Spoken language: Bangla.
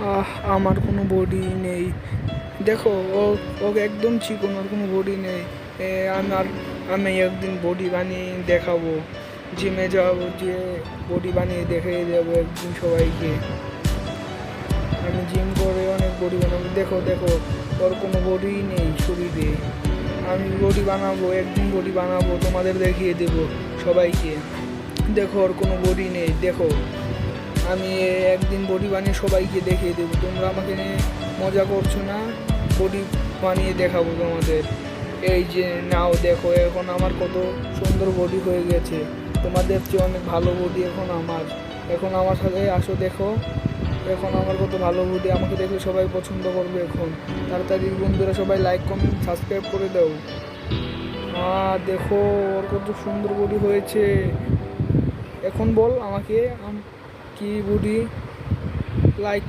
আহ, আমার কোনো বডি নেই। দেখো, ও, ওকে একদম চিকন ওর কোনো বডি নেই। আমার আমি একদিন বডি বানিয়ে দেখাবো। জিমে যাব যে বডি বানিয়ে দেখিয়ে দেবো একদিন সবাইকে। আমি জিম করে অনেক বডি বানাবো। দেখো দেখো, ওর কোনো বডি নেই শরীরে। আমি বডি বানাবো, একদিন বডি বানাবো, তোমাদের দেখিয়ে দেবো সবাইকে। দেখো, ওর কোনো বডি নেই। দেখো আমি একদিন বডি বানিয়ে সবাইকে দেখিয়ে দেবো। তোমরা আমাকে নিয়ে মজা করছ না? বডি বানিয়ে দেখাবো তোমাদের। এই যে নাও দেখো, এখন আমার কত সুন্দর বডি হয়ে গেছে। তোমাদের চেয়ে অনেক ভালো বডি এখন আমার। এখন আমার সাথে আসো দেখো। এখন আমার কত ভালো বডি, আমাকে দেখলে সবাই পছন্দ করবে এখন। তাড়াতাড়ি বন্ধুরা সবাই লাইক কমেন্ট সাবস্ক্রাইব করে দাও। আহ, দেখো, ওর কত সুন্দর বডি হয়েছে। এখন বল আমাকে, আম- কি বডি লাইক